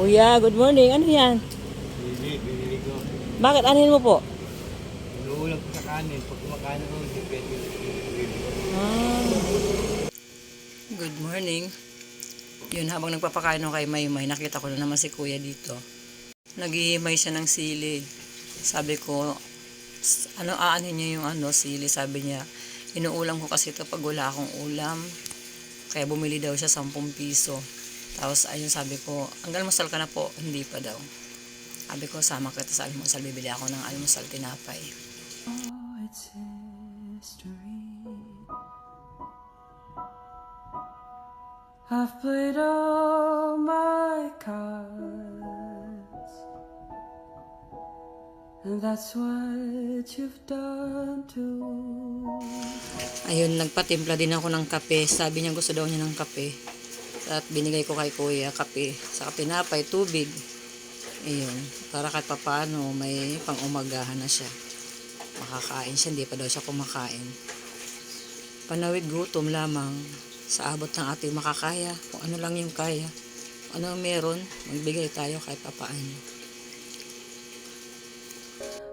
Kuya, good morning. Ano yan? Hindi, binili ko. Bakit anin mo po? Inuulam ko sa kanin. Pag kumakain ako, hindi pwede. Ah. Good morning. Yun, habang nagpapakain ako kay Maymay, nakita ko na naman si Kuya dito. Naghihimay siya ng sili. Sabi ko, "S- ano aanin niya yung ano, sili? Sabi niya, inuulam ko kasi ito pag wala akong ulam. Kaya bumili daw siya 10 piso. Tapos ayun sabi ko, ang almusal ka na po, hindi pa daw. Sabi ko, sama kita sa almusal, bibili ako ng almusal tinapay. Oh, it's history. I've played all my cards, and that's what you've done too. Ayun, nagpatimpla din ako ng kape. Sabi niya gusto daw niya ng kape. At binigay ko kay kuya kape. Sa tinapay, tubig. Ayun, para kahit papaano may pang-umagahan na siya. Makakain siya, hindi pa daw siya kumakain. Panawid gutom lamang sa abot ng ating makakaya. Kung ano lang yung kaya. Kung ano meron, magbigay tayo kahit papaano.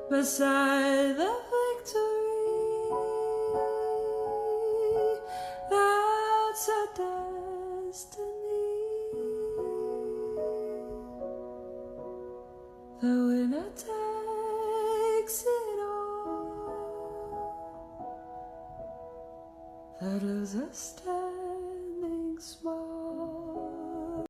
beside the victory. That's a The winner takes it all. The loser stays.